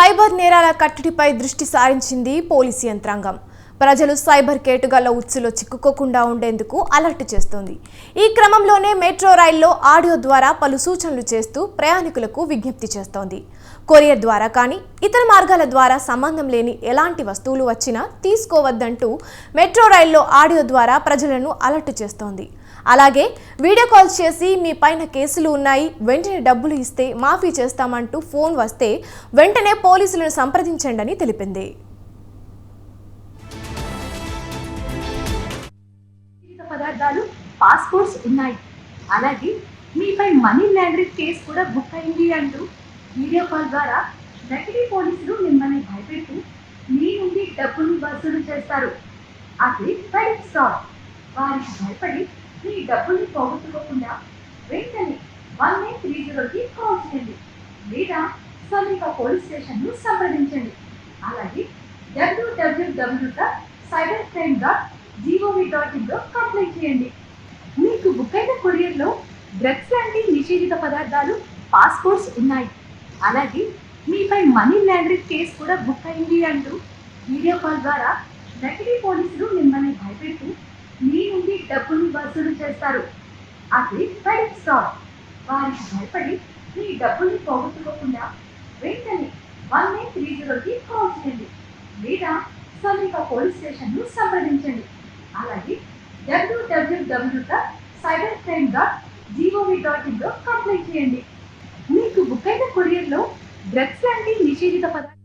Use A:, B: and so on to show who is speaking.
A: Cyber నేరాల కట్టడిపై దృష్టి సారించింది పోలీసు యంత్రాంగం. ప్రజలు సైబర్ కేటుగాళ్ళ ఉచ్చులో చిక్కుకోకుండా ఉండేందుకు అలర్ట్ చేస్తోంది. ఈ క్రమంలోనే మెట్రో రైల్లో ఆడియో ద్వారా పలు సూచనలు చేస్తూ ప్రయాణికులకు విజ్ఞప్తి చేస్తోంది. కొరియర్ ద్వారా కానీ ఇతర మార్గాల ద్వారా సంబంధం లేని ఎలాంటి వస్తువులు వచ్చినా తీసుకోవద్దంటూ మెట్రో రైల్లో ఆడియో ద్వారా ప్రజలను అలర్ట్ చేస్తోంది. అలాగే వీడియో కాల్ చేసి మీ పైన కేసులు ఉన్నాయి వెంటనే డబ్బులు ఇస్తే మాఫీ చేస్తామంటూ ఫోన్ వస్తే వెంటనే పోలీసులను సంప్రదించండి తెలిపింది.
B: పదార్థాలు పాస్పోర్ట్స్ ఉన్నాయి. అలాగే మీపై మనీ లాండరింగ్ కేసు కూడా బుక్ అయింది అంటూ వీడియో కాల్ ద్వారా నకిలీ పోలీసులు మిమ్మల్ని భయపెడుతూ మీ నుండి డబ్బులు వసూలు చేస్తారు. అది క్రెడిట్ స్టాప్ వారికి భయపడి మీ డబ్బుల్ని పోగొట్టుకోకుండా వెంటనే వన్ నైన్ త్రీ జీరోకి కాల్ చేయండి. లేదా సమీప పోలీస్ స్టేషన్ను సంప్రదించండి. అలాగే W W W dot cyber crime dot G O V dot ఇన్లో complaint చేయండి. మీకు బుక్ అయిన కొరియర్లో డ్రగ్స్ లాంటి నిషేధిత పదార్థాలు పాస్పోర్ట్స్ ఉన్నాయి. అలాగే మీపై మనీ లాండరింగ్ కేసు కూడా బుక్ అయింది అంటూ వీడియో కాల్ ద్వారా నకిలీ పోలీసులు మిమ్మల్ని డబ్బుని డబ్బులు వసూలు చేస్తారు. అది క్రెడిట్ స్టాప్ వారికి భయపడి మీ డబ్బుల్ని పోగొట్టుకోకుండా వెంటనే వన్ నైన్ త్రీ జీరోకి కాల్ చేయండి. లేదా సమీప పోలీస్ స్టేషన్ను సంప్రదించండి. అలాగే W W W dot cyber crime dot G O V dot ఇన్లో complaint చేయండి. మీకు బుక్ అయిన కొరియర్లో డ్రగ్స్ లాంటి నిషేధిత పదార్థాలు